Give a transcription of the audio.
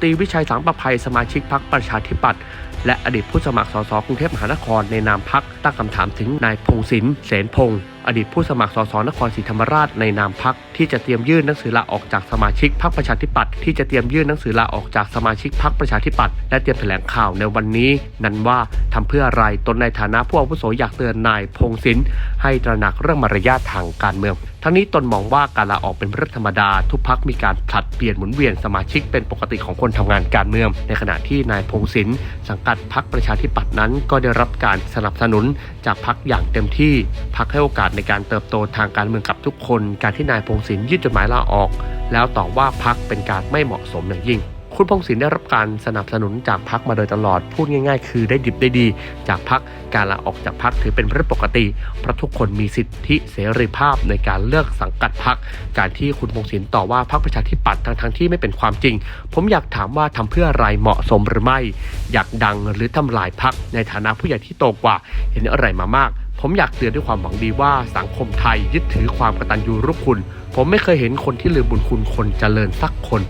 ตรีวิชัยสังประภัยสมาชิกพรรคประชาธิปัตย์และอดีตผู้สมัครสสกรุงเทพมหานครในนามพักตั้งคำถามถึงนายพงศินเสนพงศ์ อดีตผู้สมัครสสนครศรีธรรมราชในนามพักที่จะเตรียมยื่นหนังสือลาออกจากสมาชิกพรรคประชาธิปัตย์ที่จะเตรียมยื่นหนังสือลาออกจากสมาชิกพรรคประชาธิปัตย์และเตรียมแถลงข่าวในวันนี้ นั้นว่าทำเพื่ออะไรตนในฐานะผู้อาวุโสอยากเตือนนายพงศินให้ตระหนักเรื่องมารยาททางการเมืองทั้งนี้ตนมองว่าการลาออกเป็นเรื่องธรรมดา ทุกพักมีการผลัดเปลี่ยนหมุนเวียนสมาชิกเป็นปกติของคนทำงานการเมือง ในขณะที่นายพงศินสังกัดพักประชาธิปัตย์นั้น ก็ได้รับการสนับสนุนจากพักอย่างเต็มที่พักให้โอกาสในการเติบโตทางการเมืองกับทุกคน การที่นายพงศินยื่นจดหมายลาออก แล้วต่อว่าพักเป็นการไม่เหมาะสมอย่างยิ่ง คุณพงศินได้รับการสนับสนุนจากพักมาโดยตลอด พูดง่าย ๆ คือได้ดิบได้ดี จากพักการลาออกจากพักถือเป็นเรื่องปกติ เพราะทุกคนมีสิทธิเสรีภาพในการเลือกสังกัดพัก การที่คุณพงศินต่อว่าพักประชาธิปัตย์ทั้งๆที่ไม่เป็นความจริง ผมอยากถามว่าทำเพื่ออะไรเหมาะสมหรือไม่ อยากดังหรือทำลายพักในฐานะผู้ใหญ่ที่โตกว่า เห็นอะไรมามาก ผมอยากเตือนด้วยความหวังดีว่าสังคมไทยยึดถือความกตัญญูรู้คุณ ผมไม่เคยเห็นคนที่ลืมบุญคุณคนเจริญสักคน